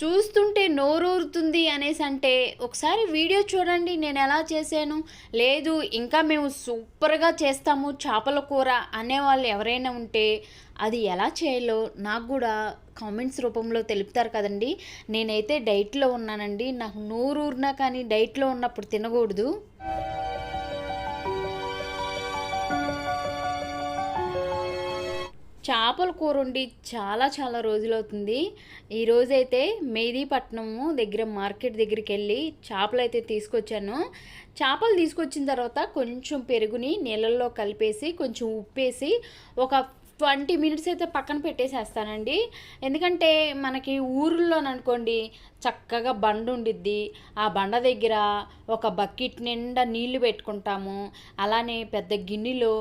చూస్తుంటే నోరూరుతుంది అనేసి అంటే ఒకసారి వీడియో చూడండి నేను ఎలా చేశాను? లేదు ఇంకా మేము సూపర్గా చేస్తాము చేపల కూర అనేవాళ్ళు ఎవరైనా ఉంటే అది ఎలా చేయాలో నాకు కూడా కామెంట్స్ రూపంలో తెలుపుతారు కదండి. నేనైతే డైట్లో ఉన్నానండి. నాకు నోరూరినా కానీ డైట్లో ఉన్నప్పుడు తినకూడదు. చేపల కూర ఉండి చాలా చాలా రోజులవుతుంది ఈరోజైతే మెహదీపట్నము దగ్గర మార్కెట్ దగ్గరికి వెళ్ళి చేపలు అయితే తీసుకొచ్చాను. చేపలు తీసుకొచ్చిన తర్వాత కొంచెం పెరుగుని నీళ్ళల్లో కలిపేసి కొంచెం ఉప్పేసి ఒక ట్వంటీ మినిట్స్ అయితే పక్కన పెట్టేసేస్తానండి. ఎందుకంటే మనకి ఊర్లో అనుకోండి చక్కగా బండ ఉండిద్ది. ఆ బండ దగ్గర ఒక బకెట్ నిండా నీళ్ళు పెట్టుకుంటాము. అలానే పెద్ద గిన్నెలో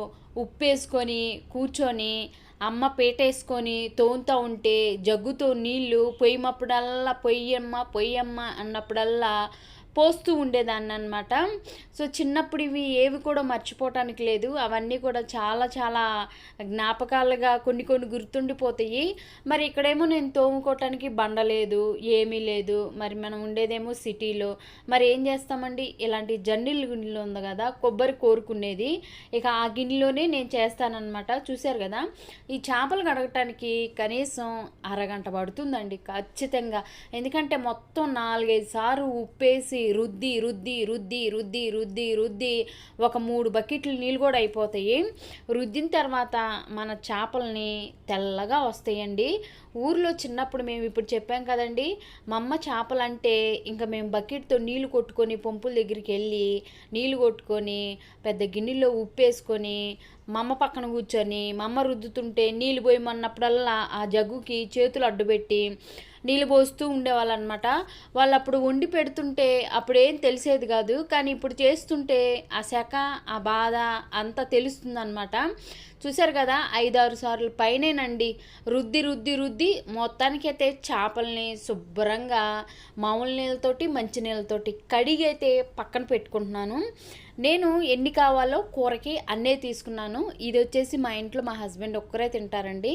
ఉప్పు వేసుకొని కూర్చొని అమ్మ పేటేసుకొని తోముతూ ఉంటే జగ్గుతో నీళ్ళు పొయ్యమప్పుడల్లా పొయ్యమ్మ పొయ్యమ్మ అన్నప్పుడల్లా పోస్తూ ఉండేదాన్ని అనమాట సో చిన్నప్పుడు ఇవి ఏవి కూడా మర్చిపోవటానికి లేదు. అవన్నీ కూడా చాలా చాలా జ్ఞాపకాలుగా కొన్ని కొన్ని గుర్తుండిపోతాయి. మరి ఇక్కడేమో నేను తోముకోవటానికి బండ లేదు ఏమీ లేదు. మరి మనం ఉండేదేమో సిటీలో. మరి ఏం చేస్తామండి? ఇలాంటి జండిల్ గిన్నెలు ఉంది కదా కొబ్బరి కోరుకునేది. ఇక ఆ గిన్నెలోనే నేను చేస్తానన్నమాట చూశారు కదా? ఈ చేపలు కడగటానికి కనీసం అరగంట పడుతుందండి ఖచ్చితంగా. ఎందుకంటే మొత్తం నాలుగైదు సార్లు ఉప్పేసి రుద్ది రుద్ది రుద్ది రుద్ది రుద్ది రుద్ది. ఒక మూడు బకెట్లు నీళ్ళు కూడా అయిపోతాయి. రుద్దిన తర్వాత మన చేపల్ని తెల్లగా వస్తాయండి. ఊర్లో చిన్నప్పుడు మేము ఇప్పుడు చెప్పాం కదండి మా అమ్మ చేపలు అంటే ఇంకా మేము బకెట్తో నీళ్ళు కొట్టుకొని పంపుల దగ్గరికి వెళ్ళి నీళ్ళు కొట్టుకొని పెద్ద గిన్నెలో ఉప్పేసుకొని మా అమ్మ పక్కన కూర్చొని మా అమ్మ రుద్దుతుంటే నీళ్ళు పోయమన్నప్పుడల్లా ఆ జగ్గుకి చేతులు అడ్డుపెట్టి నీళ్ళు పోస్తూ ఉండేవాళ్ళు అనమాట వాళ్ళు అప్పుడు వండి పెడుతుంటే అప్పుడేం తెలిసేది కాదు. కానీ ఇప్పుడు చేస్తుంటే ఆ శక ఆ బాధ అంతా తెలుస్తుందన్నమాట చూశారు కదా ఐదారు సార్లు పైనేనండి. రుద్ది రుద్ది రుద్ది మొత్తానికైతే చేపల్ని శుభ్రంగా మామూలు నీళ్ళతోటి మంచి నీళ్ళతోటి కడిగి అయితే పక్కన పెట్టుకుంటున్నాను. నేను ఎన్ని కావాలో కూరకి అన్నే తీసుకున్నాను. ఇది వచ్చేసి మా ఇంట్లో మా హస్బెండ్ ఒక్కరే తింటారండి.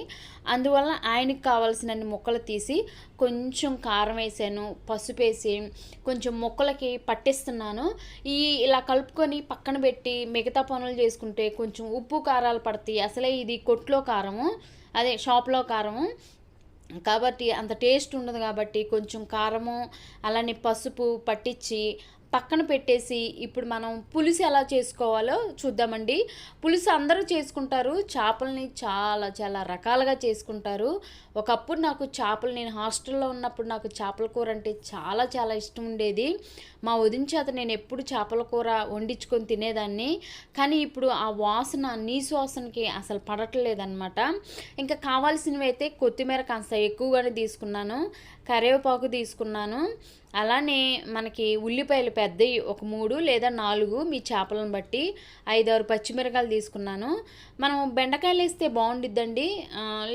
అందువల్ల ఆయనకి కావాల్సినన్ని ముక్కలు తీసి కొంచెం కారం వేసాను పసుపు వేసి కొంచెం ముక్కలకి పట్టిస్తున్నాను. ఈ ఇలా కలుపుకొని పక్కన పెట్టి మిగతా పనులు చేసుకుంటే కొంచెం ఉప్పు కారాలు పడతాయి అసలే ఇది కొట్లో కారము అదే షాప్లో కారము. కాబట్టి అంత టేస్ట్ ఉండదు కాబట్టి కొంచెం కారము అలానే పసుపు పట్టించి పక్కన పెట్టేసి ఇప్పుడు మనం పులుసు ఎలా చేసుకోవాలో చూద్దామండి. పులుసు అందరూ చేసుకుంటారు. చేపల్ని చాలా చాలా రకాలుగా చేసుకుంటారు. ఒకప్పుడు నాకు చేపలు నేను హాస్టల్లో ఉన్నప్పుడు నాకు చేపల కూర అంటే చాలా చాలా ఇష్టం ఉండేది. మా వదిన చేత నేను ఎప్పుడు చేపల కూర వండించుకొని తినేదాన్ని. కానీ ఇప్పుడు ఆ వాసన నీ వాసనకి అసలు పడట్లేదనమాట ఇంకా కావాల్సినవి అయితే కొత్తిమీర కాస్త ఎక్కువగానే తీసుకున్నాను. కరివేపాకు తీసుకున్నాను. అలానే మనకి ఉల్లిపాయలు పెద్దవి ఒక మూడు లేదా నాలుగు మీ చేపలను బట్టి ఐదారు పచ్చిమిరకాయలు తీసుకున్నాను. మనం బెండకాయలు వేస్తే బాగుండిద్దండి.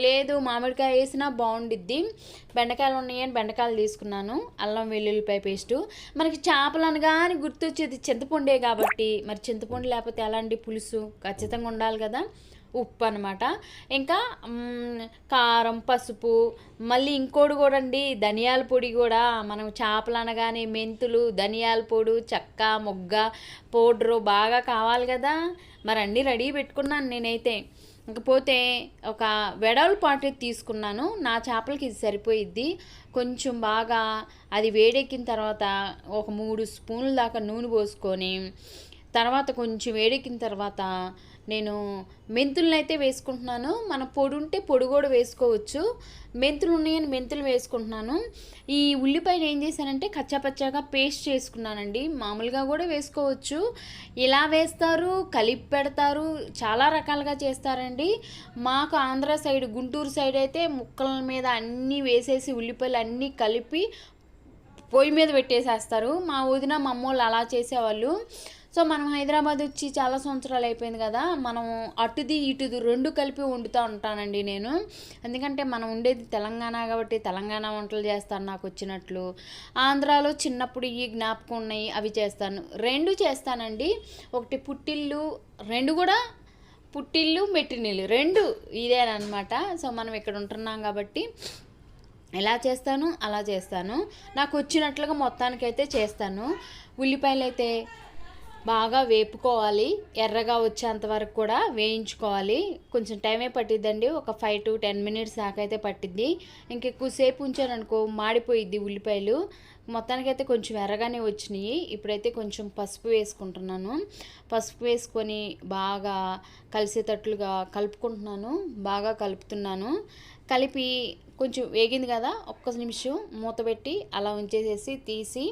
లేదు మామిడికాయ వేసినా బాగుండిద్ది. బెండకాయలు ఉన్నాయని బెండకాయలు తీసుకున్నాను. అల్లం వెల్లుల్లిపాయ పేస్టు. మనకి చేపలు అనగానే గుర్తొచ్చేది చింతపండే కాబట్టి. మరి చింతపండు లేకపోతే ఎలాంటి పులుసు? ఖచ్చితంగా ఉండాలి కదా. ఉప్పు అనమాట ఇంకా కారం పసుపు మళ్ళీ ఇంకోటి కూడా అండి ధనియాల పొడి కూడా మనం చేపలు అనగానే మెంతులు ధనియాల పొడి చెక్క మొగ్గ పౌడరు బాగా కావాలి కదా. మరి అన్నీ రెడీ పెట్టుకున్నాను నేనైతే. ఇకపోతే ఒక వెడల్ పాటు తీసుకున్నాను. నా చేపలకి ఇది సరిపోయిద్ది. కొంచెం బాగా అది వేడెక్కిన తర్వాత ఒక మూడు స్పూన్ల దాకా నూనె పోసుకొని తర్వాత కొంచెం వేడెక్కిన తర్వాత నేను మెంతులను అయితే వేసుకుంటున్నాను. మన పొడి ఉంటే పొడి కూడా వేసుకోవచ్చు. మెంతులు ఉన్నాయని మెంతులు వేసుకుంటున్నాను. ఈ ఉల్లిపాయలు ఏం చేశానంటే కచ్చాపచ్చాగా పేస్ట్ చేసుకున్నానండి. మామూలుగా కూడా వేసుకోవచ్చు. ఇలా వేస్తారు? కలిపి పెడతారు. చాలా రకాలుగా చేస్తారండి. మాకు ఆంధ్ర సైడ్ గుంటూరు సైడ్ అయితే ముక్కల మీద అన్నీ వేసేసి ఉల్లిపాయలు అన్నీ కలిపి పొయ్యి మీద పెట్టేసేస్తారు. మా వదిన మా అమ్మోళ్ళు అలా చేసేవాళ్ళు. సో మనం హైదరాబాద్ వచ్చి చాలా సంవత్సరాలు అయిపోయింది కదా మనం అటుది ఇటుది రెండు కలిపి వండుతూ ఉంటానండి నేను. ఎందుకంటే మనం ఉండేది తెలంగాణ కాబట్టి తెలంగాణ వంటలు చేస్తాను నాకు వచ్చినట్లు. ఆంధ్రాలో చిన్నప్పుడు ఈ జ్ఞాపకం ఉన్నాయి అవి చేస్తాను. రెండు చేస్తానండి. ఒకటి పుట్టిల్లు రెండు కూడా పుట్టిల్లు మెట్టినిల్లు. రెండు ఇదేనమాట సో మనం ఇక్కడ ఉంటున్నాం కాబట్టి ఎలా చేస్తాను అలా చేస్తాను. నాకు వచ్చినట్లుగా మొత్తానికైతే చేస్తాను. ఉల్లిపాయలు అయితే బాగా వేపుకోవాలి ఎర్రగా వచ్చేంత వరకు కూడా వేయించుకోవాలి. కొంచెం టైమే పట్టిద్దండి ఒక ఫైవ్ టు టెన్ మినిట్స్ దాకా అయితే పట్టిద్ది. ఇంకెక్కువసేపు ఉంచాను అనుకో మాడిపోయిద్ది ఉల్లిపాయలు. మొత్తానికైతే కొంచెం ఎర్రగానే వచ్చినాయి. ఇప్పుడైతే కొంచెం పసుపు వేసుకుంటున్నాను. పసుపు వేసుకొని బాగా కలిసేటట్లుగా కలుపుకుంటున్నాను. బాగా కలుపుతున్నాను. కలిపి కొంచెం వేగింది కదా ఒక్క నిమిషం మూత పెట్టి అలా ఉంచేసేసి తీసి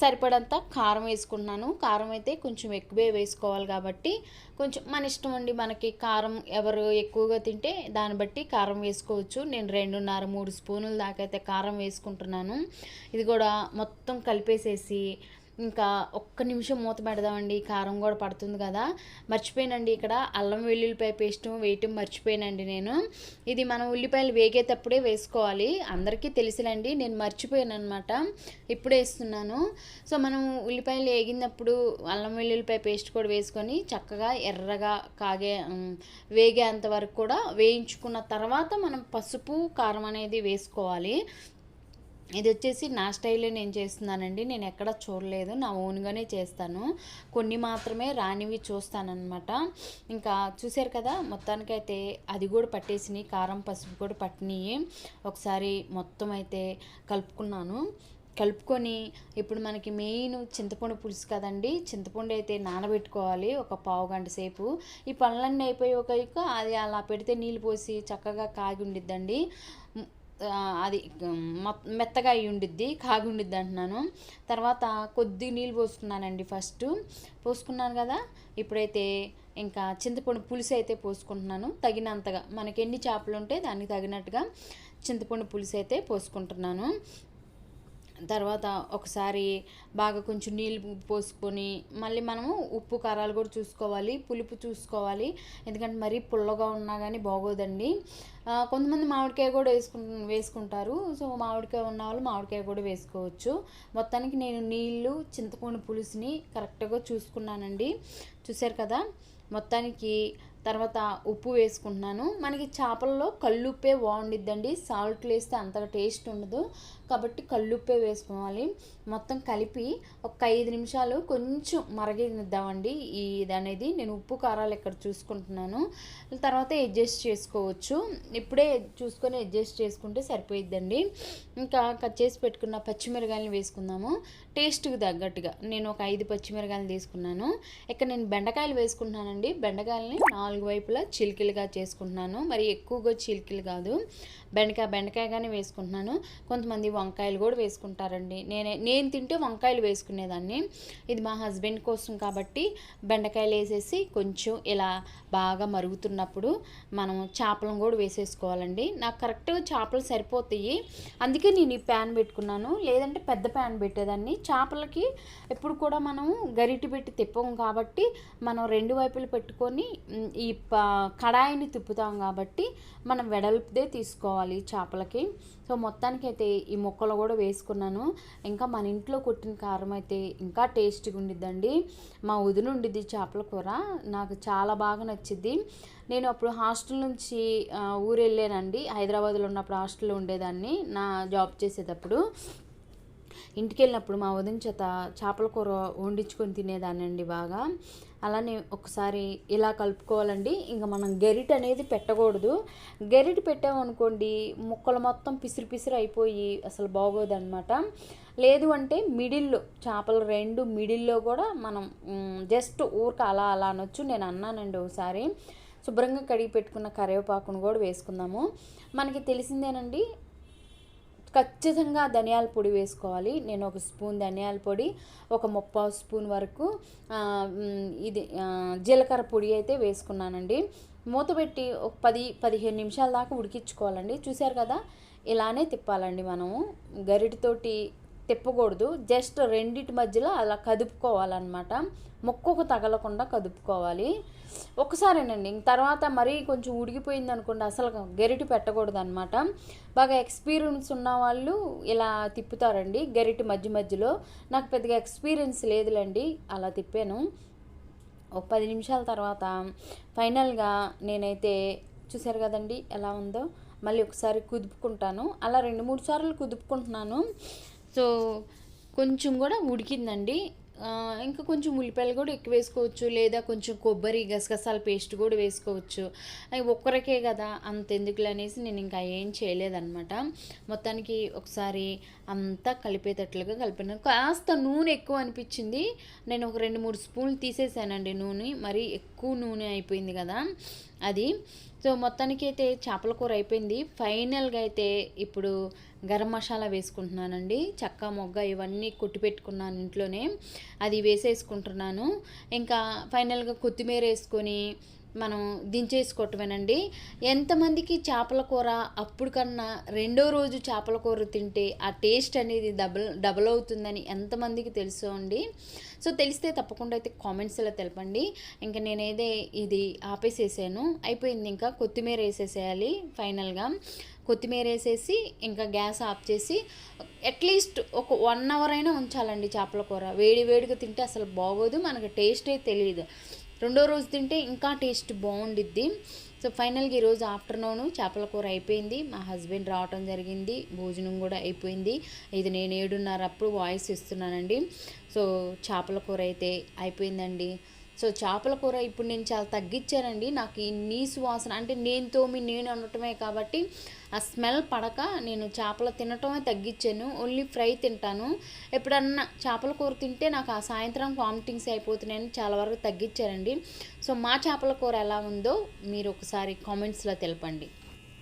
సరిపడంత కారం వేసుకున్నాను. కారం అయితే కొంచెం ఎక్కువే వేసుకోవాలి కాబట్టి కొంచెం మన ఇష్టం అండి మనకి కారం ఎవరు ఎక్కువగా తింటే దాన్ని బట్టి కారం వేసుకోవచ్చు. నేను రెండున్నర మూడు స్పూనుల దాకా అయితే కారం వేసుకుంటున్నాను. ఇది కూడా మొత్తం కలిపేసేసి ఇంకా ఒక్క నిమిషం మూత పెడదామండి కారం కూడా పడుతుంది కదా. మర్చిపోయానండి ఇక్కడ అల్లం వెల్లుల్లిపాయ పేస్ట్ వేయటం మర్చిపోయానండి నేను. ఇది మనం ఉల్లిపాయలు వేగేటప్పుడే వేసుకోవాలి. అందరికీ తెలిసినండి నేను మర్చిపోయాను అనమాట ఇప్పుడే వేస్తున్నాను. సో మనం ఉల్లిపాయలు వేగినప్పుడు అల్లం వెల్లుల్లిపాయ పేస్ట్ కూడా వేసుకొని చక్కగా ఎర్రగా కాగే వేగేంత వరకు కూడా వేయించుకున్న తర్వాత మనం పసుపు కారం అనేది వేసుకోవాలి. ఇది వచ్చేసి నా స్టైల్లో నేను చేస్తున్నానండి. నేను ఎక్కడ చూడలేదు. నా ఓన్గానే చేస్తాను. కొన్ని మాత్రమే రానివి చూస్తానన్నమాట. ఇంకా చూసారు కదా మొత్తానికైతే అది కూడా పట్టేసినాయి. కారం పసుపు కూడా పట్టినాయి. ఒకసారి మొత్తం అయితే కలుపుకున్నాను. కలుపుకొని ఇప్పుడు మనకి మెయిన్ చింతపండు పులుసు కదండి. చింతపండు అయితే నానబెట్టుకోవాలి ఒక పావు గంట సేపు. ఈ పనులన్నీ అయిపోయి ఒక అది అలా పెడితే నీళ్ళు పోసి చక్కగా కాగి ఉండిద్దండి. అది మెత్తగా అయి ఉండిద్ది కాగి ఉండిద్ది అంటున్నాను. తర్వాత కొద్ది నీళ్ళు పోసుకున్నానండి ఫస్ట్ పోసుకున్నాను కదా ఇప్పుడైతే ఇంకా చింతపండు పులుసు అయితే పోసుకుంటున్నాను. తగినంతగా మనకి ఎన్ని చేపలు ఉంటే దానికి తగినట్టుగా చింతపండు పులుసు అయితే పోసుకుంటున్నాను. తర్వాత ఒకసారి బాగా కొంచెం నీళ్ళు పోసుకొని మళ్ళీ మనము ఉప్పు కారాలు కూడా చూసుకోవాలి పులుపు చూసుకోవాలి. ఎందుకంటే మరీ పుల్లగా ఉన్నా కానీ బాగోదండి. కొంతమంది మామిడికాయ కూడా వేసుకు వేసుకుంటారు. సో మామిడికాయ ఉన్న వాళ్ళు మామిడికాయ కూడా వేసుకోవచ్చు. మొత్తానికి నేను నీళ్ళు చింతపండు పులుసుని కరెక్ట్గా చూసుకున్నానండి. చూసారు కదా? మొత్తానికి తర్వాత ఉప్పు వేసుకుంటున్నాను. మనకి చేపల్లో కల్లుప్పే బాగుండిద్దండి. సాల్ట్ వేస్తే అంతగా టేస్ట్ ఉండదు. కాబట్టి కల్లుప్పే వేసుకోవాలి. మొత్తం కలిపి ఒక ఐదు నిమిషాలు కొంచెం మరగనిద్దామండి. ఇది అనేది నేను ఉప్పు కారాలు ఇక్కడ చూసుకుంటున్నాను. తర్వాత అడ్జస్ట్ చేసుకోవచ్చు. ఇప్పుడే చూసుకొని అడ్జస్ట్ చేసుకుంటే సరిపోయిద్దండి. ఇంకా కట్ చేసి పెట్టుకున్న పచ్చిమిరకాయలు వేసుకుందాము. టేస్ట్కి తగ్గట్టుగా. నేను ఒక ఐదు పచ్చిమిరకాయలు తీసుకున్నాను. ఇక్కడ నేను బెండకాయలు వేసుకుంటున్నానండి. బెండకాయలని నాలుగు వైపులా చిలికిలుగా చేసుకుంటున్నాను. మరి ఎక్కువగా చిలికిలు కాదు. బెండకాయ బెండకాయగానే వేసుకుంటున్నాను. కొంతమంది వంకాయలు కూడా వేసుకుంటారండి. నేనే నేను తింటే వంకాయలు వేసుకునేదాన్ని. ఇది మా హస్బెండ్ కోసం కాబట్టి బెండకాయలు వేసేసి కొంచెం ఇలా బాగా మరుగుతున్నప్పుడు మనం చేపలను కూడా వేసేసుకోవాలండి. నాకు కరెక్ట్గా చేపలు సరిపోతాయి. అందుకే నేను ఈ ప్యాన్ పెట్టుకున్నాను. లేదంటే పెద్ద ప్యాన్ పెట్టేదాన్ని. చేపలకి ఎప్పుడు కూడా మనం గరిటి పెట్టి తిప్పము కాబట్టి మనం రెండు వైపులు పెట్టుకొని ఈ కడాయిని తిప్పుతాం కాబట్టి మనం వెడల్పుదే తీసుకోవాలి. చేపలకి. సో మొత్తానికైతే ఈ ముక్కలు కూడా వేసుకున్నాను. ఇంకా మన ఇంట్లో కొట్టిన కారం అయితే ఇంకా టేస్టీగా ఉండిద్దండి. మా వదిన ఉండిద్ది చేపల కూర. నాకు చాలా బాగా నచ్చింది నేను అప్పుడు హాస్టల్ నుంచి ఊరు వెళ్ళానండి హైదరాబాద్లో ఉన్నప్పుడు హాస్టల్లో ఉండేదాన్ని. నా జాబ్ చేసేటప్పుడు. ఇంటికి వెళ్ళినప్పుడు మా వదిన చేత చేపల కూర వండించుకొని తినేదానండి బాగా. అలానే ఒకసారి ఇలా కలుపుకోవాలండి. ఇంకా మనం గరిట అనేది పెట్టకూడదు. గరిట పెట్టామనుకోండి ముక్కలు మొత్తం పిసిరి పిసిరి అయిపోయి అసలు బాగోదన్నమాట. లేదు అంటే మిడిల్లో చేపలు రెండు మిడిల్లో కూడా మనం జస్ట్ ఊరిక అలా అలా అనొచ్చు. నేను అన్నానండి ఒకసారి. శుభ్రంగా కడిగి పెట్టుకున్న కరివేపాకును కూడా వేసుకుందాము. మనకి తెలిసిందేనండి ఖచ్చితంగా ధనియాల పొడి వేసుకోవాలి. నేను ఒక స్పూన్ ధనియాల పొడి ఒక ముప్పావు స్పూన్ వరకు ఇది జీలకర్ర పొడి అయితే వేసుకున్నానండి. మూత పెట్టి ఒక పది పదిహేను నిమిషాల దాకా ఉడికించుకోవాలండి. చూశారు కదా? ఇలానే తిప్పాలండి మనము. గరిటితోటి తిప్పకూడదు. జస్ట్ రెండిటి మధ్యలో అలా కదుపుకోవాలన్నమాట. మొక్కకు తగలకుండా కదుపుకోవాలి. ఒకసారేనండి తర్వాత మరీ కొంచెం ఉడికిపోయింది అనుకోండి అసలు గరిటి పెట్టకూడదు అనమాట బాగా ఎక్స్పీరియన్స్ ఉన్న వాళ్ళు ఇలా తిప్పుతారండి గరిటి మధ్య మధ్యలో. నాకు పెద్దగా ఎక్స్పీరియన్స్ లేదులేండి అలా తిప్పాను. ఒక పది నిమిషాల తర్వాత ఫైనల్గా నేనైతే చూసారు కదండి ఎలా ఉందో మళ్ళీ ఒకసారి కుదుపుకుంటాను. అలా రెండు మూడు సార్లు కుదుపుకుంటున్నాను. సో కొంచెం కూడా ఉడికిందండి. ఇంకా కొంచెం ఉల్లిపాయలు కూడా ఎక్కువ వేసుకోవచ్చు లేదా కొంచెం కొబ్బరి గసగసాల పేస్ట్ కూడా వేసుకోవచ్చు. అవి ఒక్కరికే కదా అంత ఎందుకులు అనేసి నేను ఇంకా ఏం చేయలేదన్నమాట. మొత్తానికి ఒకసారి అంతా కలిపేటట్లుగా కలిపిన. కాస్త నూనె ఎక్కువ అనిపించింది. నేను ఒక రెండు మూడు స్పూన్లు తీసేసానండి నూనె. మరి ఎక్కువ నూనె అయిపోయింది కదా. అది. సో మొత్తానికి అయితే చేపల కూర అయిపోయింది. ఫైనల్గా అయితే ఇప్పుడు గరం మసాలా వేసుకుంటున్నానండి. చక్క మొగ్గ ఇవన్నీ కొట్టి పెట్టుకున్నాను ఇంట్లోనే. అది వేసేసుకుంటున్నాను. ఇంకా ఫైనల్గా కొత్తిమీర వేసుకొని మనం దించేసుకోవటమేనండి. ఎంతమందికి చేపల కూర అప్పుడు కన్నా రెండో రోజు చేపల కూర తింటే ఆ టేస్ట్ అనేది డబల్ డబల్ అవుతుందని ఎంతమందికి తెలుసు అండి. సో తెలిస్తే తప్పకుండా అయితే కామెంట్స్లో తెలపండి. ఇంకా నేనేదే ఇది ఆపేసేసాను. అయిపోయింది ఇంకా కొత్తిమీర వేసేసేయాలి ఫైనల్గా. కొత్తిమీర వేసేసి ఇంకా గ్యాస్ ఆఫ్ చేసి అట్లీస్ట్ ఒక వన్ అవర్ అయినా ఉంచాలండి చేపల కూర. వేడి వేడిగా తింటే అసలు బాగోదు మనకు టేస్టే తెలియదు రెండో రోజు తింటే ఇంకా టేస్ట్ బాగుండిద్ది. సో ఫైనల్గా ఈరోజు ఆఫ్టర్నూన్ చేపల కూర అయిపోయింది. మా హస్బెండ్ రావటం జరిగింది. భోజనం కూడా అయిపోయింది. ఇది నేను ఏడున్నర అప్పుడు వాయిస్ ఇస్తున్నానండి. సో చేపల కూర అయితే అయిపోయిందండి. సో చేపల కూర ఇప్పుడు నేను చాలా తగ్గించానండి. నాకు ఈ నీసు వాసన అంటే నేను తోమి నేను అనటమే కాబట్టి ఆ స్మెల్ పడక నేను చేపలు తినటమే తగ్గించాను. ఓన్లీ ఫ్రై తింటాను. ఎప్పుడన్నా చేపల కూర తింటే నాకు ఆ సాయంత్రం వామిటింగ్స్ అయిపోతున్నాయని చాలా వరకు తగ్గించానండి. సో మా చేపల కూర ఎలా ఉందో మీరు ఒకసారి కామెంట్స్లో తెలపండి.